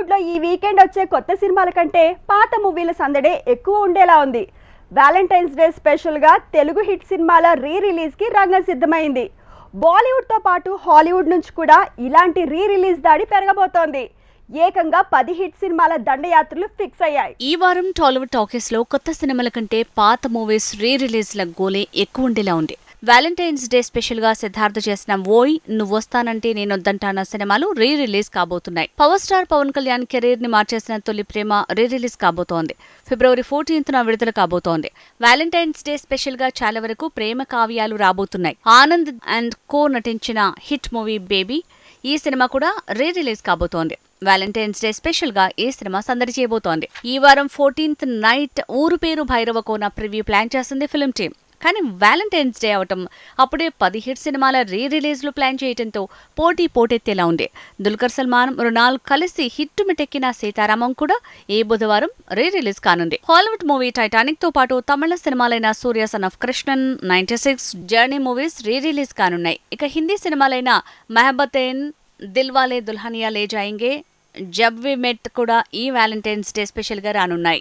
టాలీవుడ్లో ఈ వీకెండ్ వచ్చే కొత్త సినిమాల కంటే పాత మూవీల సందడే ఎక్కువ ఉండేలా ఉంది. వ్యాలంటైన్స్ డే స్పెషల్గా తెలుగు హిట్ సినిమాల రీ రిలీజ్కి రంగం సిద్ధమైంది. బాలీవుడ్తో పాటు హాలీవుడ్ నుంచి కూడా ఇలాంటి రీ రిలీజ్ దాడి పెరగబోతోంది. ఏకంగా పది హిట్ సినిమాల దండయాత్రలు ఫిక్స్ అయ్యాయి. ఈ వారం టాలీవుడ్ టాకీస్లో కొత్త సినిమాల కంటే పాత మూవీస్ రీ రిలీజ్ల గోలే ఎక్కువ ఉండేలా ఉంది. వ్యాలంటైన్స్ డే స్పెషల్గా సిద్ధార్థ చేసిన ఓయ్ నువ్వు వస్తానంటే నేను వద్దంటాన సినిమాలు రీ రిలీజ్ కాబోతున్నాయి. పవర్ స్టార్ పవన్ కళ్యాణ్ కెరీర్ని మార్చేసిన తొలి ప్రేమ రీ రిలీజ్ కాబోతోంది. ఫిబ్రవరి ఫోర్టీన్త్ న విడుదల కాబోతోంది. వ్యాలంటైన్స్ డే స్పెషల్గా చాలా వరకు ప్రేమ కావ్యాలు రాబోతున్నాయి. ఆనంద్ అండ్ కో నటించిన హిట్ మూవీ బేబీ ఈ సినిమా కూడా రీ రిలీజ్ కాబోతోంది. వ్యాలంటైన్స్ డే స్పెషల్గా ఈ సినిమా సందడి చేయబోతోంది. ఈ వారం fourteenth night Ooru Peru Bhairava Kona preview plan చేస్తుంది ఫిల్మ్ టీమ్. కానీ వ్యాలంటైన్స్ డే అవటం అప్పుడే పదిహేడు సినిమాల రీ రిలీజ్లు ప్లాన్ చేయడంతో పోటీ పోటెత్తేలా ఉంది. దుల్కర్ సల్మాన్ మృణాల్ కలిసి హిట్ మిటెక్కిన సీతారామం కూడా ఈ బుధవారం రీ రిలీజ్ కానుంది. హాలీవుడ్ మూవీ టైటానిక్తో పాటు తమిళ సినిమాలైన Surya son of Krishnan ninety six journey movies re release కానున్నాయి. ఇక హిందీ సినిమాలైన మెహబతేన్ దిల్వాలే దుల్హనియా లే జాయింగే జబ్ వి మెట్ కూడా ఈ వ్యాలంటైన్స్ డే స్పెషల్గా రానున్నాయి.